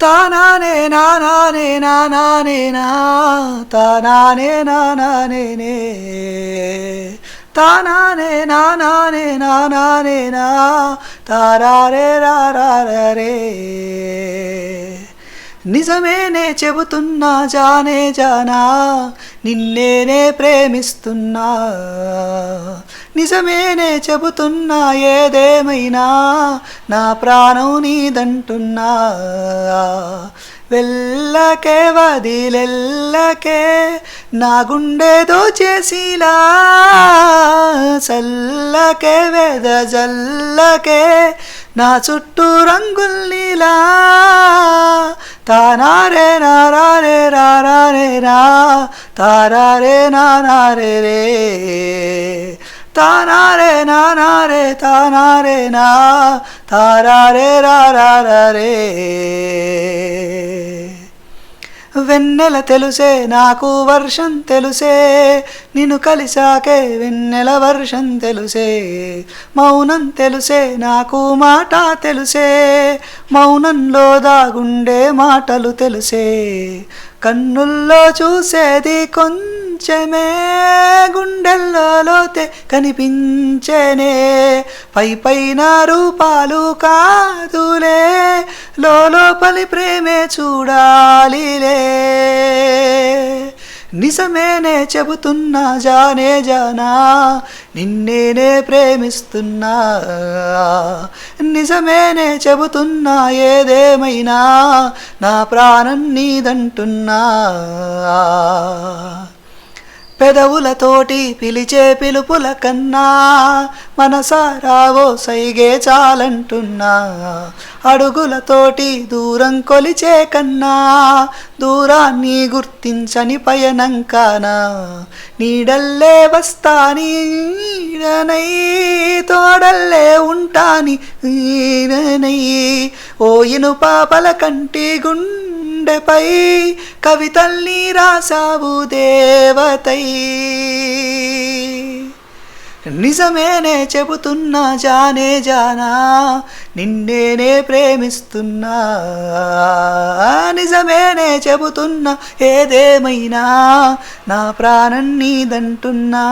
తానానే నానానే నానానే నా తానానే నానానే నే తానానే నానానే నానానే నా తారారే రారే నిజమేనే చెబుతున్నా జానే జానా నిన్నేనే ప్రేమిస్తున్నా. నిజమేనే చెబుతున్నా ఏదేమైనా నా ప్రాణం నీదంటున్నా. వెళ్ళకే వదిలెల్లకే నా గుండెదో చేసిలా చల్లకే వెద జల్లకే నా చుట్టూ రంగుల్నిలా తానారే నారారే రారారే రా. తారారే నానారే రే. తానారే నానారే తానారే నా. తారారే రారారే వెన్నెల తెలుసే నాకు వర్షం తెలుసే. నిన్ను కలిసాకే వెన్నెల వర్షం తెలుసే. మౌనం తెలుసే నాకు మాట తెలుసే. మౌనంలో దాగుండే మాటలు తెలుసే. కన్నుల్లో చూసేది కొంత కనిపించమే గుండెల్లో లోతే కనిపించనే. పై పైన రూపాలు కాదులే లోపలి ప్రేమే చూడాలిలే. నిజమేనే చెబుతున్నా జానే జానా నిన్నేనే ప్రేమిస్తున్నా. నిజమేనే చెబుతున్నా ఏదేమైనా నా ప్రాణం నీదంటున్నా. పెదవులతోటి పిలిచే పిలుపుల కన్నా మనసారావో సైగే చాలంటున్నా. అడుగులతోటి దూరం కొలిచే కన్నా దూరాన్ని గుర్తించని పయనం కానా. నీడల్లే వస్తాని ఈడనై తోడల్లే ఉంటాని ఈడనై ఓ ఇనుపాపల కంటి గుండెపై కవితల్ని రాసావు దేవతై. నిజమేనే చెబుతున్నా జానే జానా నిన్నేనే ప్రేమిస్తున్నా. నిజమేనే చెబుతున్నా ఏదేమైనా నా ప్రాణం నీదంటున్నా.